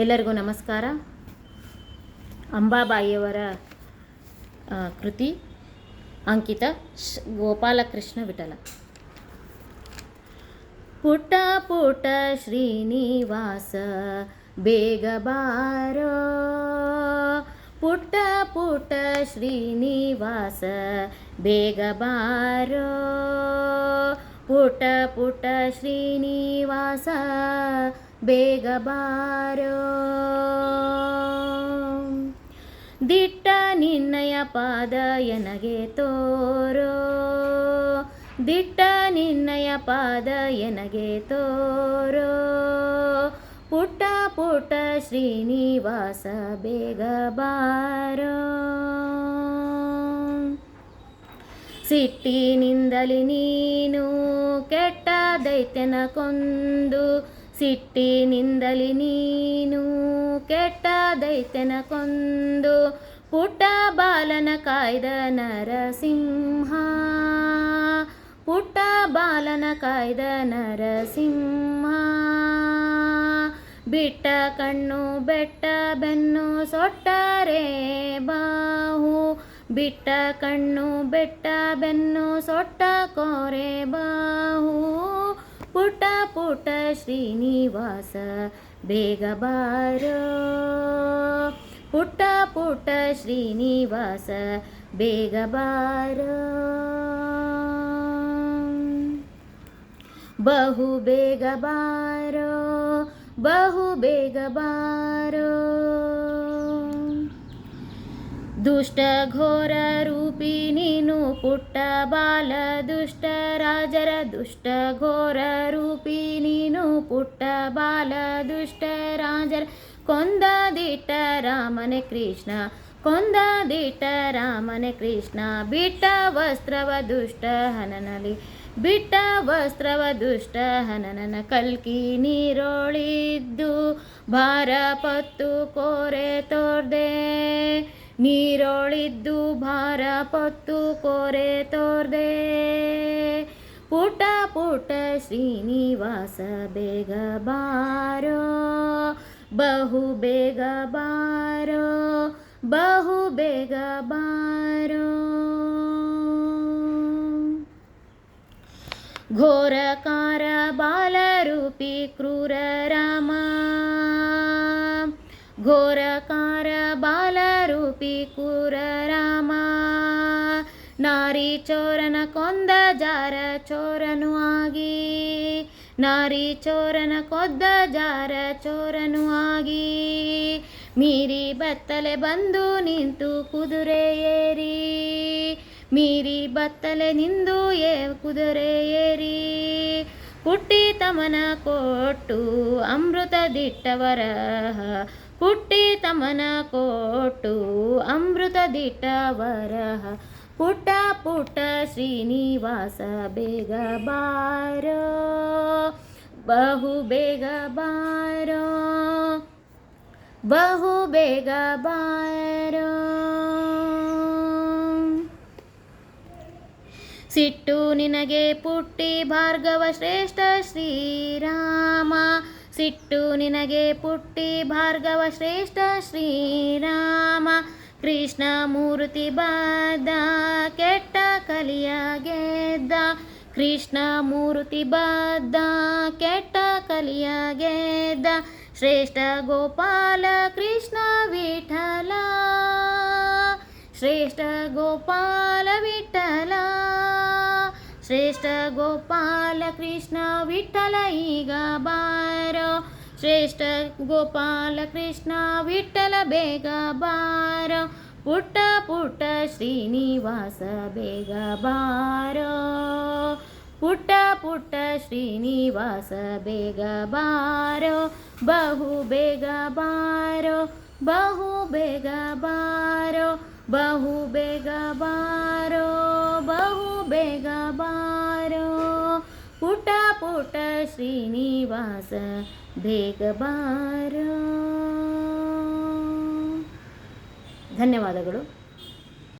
ಎಲ್ಲರಿಗೂ ನಮಸ್ಕಾರ. ಅಂಬಾಬಾಯಿಯವರ ಕೃತಿ ಅಂಕಿತ ಗೋಪಾಲಕೃಷ್ಣ ವಿಠಲ. ಪುಟ ಪುಟ ಶ್ರೀನಿವಾಸ, ಬೇಗ ಬಾರೋ. ಪುಟ ಪುಟ ಶ್ರೀನಿವಾಸ, ಬೇಗ ಬಾರೋ. ಪುಟ ಪುಟ ಶ್ರೀನಿವಾಸ ಬೇಗ ಬಾರೋ ದಿಟ್ಟ ನಿನ್ನಯ ಪಾದ ಎನಗೆ ತೋರೋ. ದಿಟ್ಟ ನಿನ್ನಯ ಪಾದ ಎನಗೆ ತೋರೋ. ಪುಟ್ಟ ಪುಟ್ಟ ಶ್ರೀನಿವಾಸ ಬೇಗ ಬಾರೋ ಸಿಟ್ಟಿನಿಂದಲಿ ನೀನು ಕೆಟ್ಟ ದೈತ್ಯನ ಕೊಂದು ಸಿಟ್ಟಿನಿಂದಲಿ ನೀನು ಕೆಟ್ಟ ದೈತ್ಯನ ಕೊಂದು ಪುಟ್ಟ ಬಾಲನ ಕಾಯ್ದ ನರಸಿಂಹ. ಪುಟ್ಟ ಬಾಲನ ಕಾಯ್ದ ನರಸಿಂಹ. ಬಿಟ್ಟ ಕಣ್ಣು, ಬೆಟ್ಟ ಬೆನ್ನು ಸೊಟ್ಟರೆ ಬಾಹು ಬಿಟ್ಟ ಕಣ್ಣು, ಬೆಟ್ಟ ಬೆನ್ನು, ಸೊಟ್ಟ ಕೋರೆ ಬಾಹು. ಪುಟ್ಟ ಪುಟ ಶ್ರೀನಿವಾಸ, ಬೇಗ ಬಾರೋ. ಪುಟ್ಟ ಪುಟ್ಟ ಶ್ರೀನಿವಾಸ, ಬೇಗ ಬಾರೋ. ಬಹು ಬೇಗ ಬಾರೋ, ಬಹು ಬೇಗ ಬಾರೋ. ದುಷ್ಟ ಘೋರ ರೂಪಿ ನೀನು ಪುಟ್ಟ ಬಾಲ ದುಷ್ಟ ರಾಜರ ದುಷ್ಟ ಘೋರ ರೂಪಿ ನೀನು ಪುಟ್ಟ ಬಾಲ ದುಷ್ಟ ರಾಜರ. ಕೊಂದ ದಿಟ್ಟ ರಾಮನೆ ಕೃಷ್ಣ, ಕೊಂದ ದಿಟ್ಟ ರಾಮನೆ ಕೃಷ್ಣ, ಬಿಟ್ಟ ವಸ್ತ್ರವ ದುಷ್ಟ ಹನನಲಿ, ಬಿಟ್ಟ ವಸ್ತ್ರವ ದುಷ್ಟ ಹನನನ ಕಲ್ಕಿ ನೀರೊಳಿದ್ದು, ಭಾರ ಪತ್ತು ಕೋರೆ ತೋರ್ದೆ. ನೀರೊಳಿದ್ದು ಭಾರ ಪತ್ತು ಕೋರೆ ತೋರ್ದೆ ಪುಟ ಪುಟ ಶ್ರೀನಿವಾಸ ಬೇಗ ಬಾರೋ ಬಹು ಬೇಗ ಬಾರೋ ಬಹು ಬೇಗ ಬಾರೋ ಘೋರಕಾರ ಬಾಲರೂಪಿ ಕ್ರೂರ ರಾಮ ಘೋರಕಾರ ಬಾಲರೂಪಿ ಕ್ರೂರ ರಾಮ. ನಾರಿ ಚೋರನ ಕೊಂದ ಜಾರ ಚೋರನು ಆಗಿ. ನಾರಿ ಚೋರನ ಕೊದ್ದ ಜಾರ ಚೋರನು ಆಗಿ. ಮೀರಿ ಬತ್ತಲೆ ಬಂದು ನಿಂತು ಕುದುರೆ ಏರಿ. ಮೀರಿ ಬತ್ತಲೆ ನಿಂದು ಏ ಕುದುರೆ ಏರಿ. ಕುಟ್ಟಿ ತಮನ ಕೊಟ್ಟು ಅಮೃತ ದಿಟ್ಟವರ ಪುಟ್ಟಿ ತಮನ ಕೋಟು ಅಮೃತ ದಿಟ್ಟವರ ಪುಟ್ಟ ಪುಟ್ಟ ಶ್ರೀನಿವಾಸ ಬೇಗ ಬಾರೋ. ಬಹು ಬೇಗ ಬಾರೋ. ಬಹು ಬೇಗ ಬಾರೋ. ಸಿಟ್ಟು ನಿನಗೆ ಪುಟ್ಟಿ ಭಾರ್ಗವ ಶ್ರೇಷ್ಠ ಶ್ರೀರಾಮ. ಸಿಟ್ಟು ನಿನಗೆ ಪುಟ್ಟಿ ಭಾರ್ಗವ ಶ್ರೇಷ್ಠ ಶ್ರೀರಾಮ, ಕೃಷ್ಣ ಮೂರ್ತಿ ಬಾದ, ಕೆಟ್ಟ ಕಲಿಯ ಗೆದ್ದ, ಕೃಷ್ಣ ಮೂರ್ತಿ ಬಾದ, ಕೆಟ್ಟ ಕಲಿಯ ಗೆದ್ದ, ಶ್ರೇಷ್ಠ ಗೋಪಾಲ ಕೃಷ್ಣ ವಿಠಲ, ಶ್ರೇಷ್ಠ ಗೋಪಾಲ ವಿಠಲ. ಶ್ರೇಷ್ಠ ಗೋಪಾಲ ಕೃಷ್ಣ ವಿಠಲ ಈಗ ಬಾರೋ. ಶ್ರೇಷ್ಠ ಗೋಪಾಲ ಕೃಷ್ಣ ವಿಠಲ ಬೇಗ ಬಾರೋ. ಪುಟ್ಟ ಪುಟ್ಟ ಶ್ರೀನಿವಾಸ ಬೇಗ ಬಾರೋ. ಪುಟ್ಟ ಪುಟ್ಟ ಶ್ರೀನಿವಾಸ ಬೇಗ ಬಾರೋ. ಬಹು ಬೇಗ ಬಾರೋ. ಬಹು ಬೇಗ ಬಾರೋ. ಬಹು ಬೇಗ ಬಾರೋ. ಬೇಗ ಬಾರೋ. ಪುಟ ಪುಟ ಶ್ರೀನಿವಾಸ ಬೇಗ ಬಾರೋ. ಧನ್ಯವಾದಗಳು.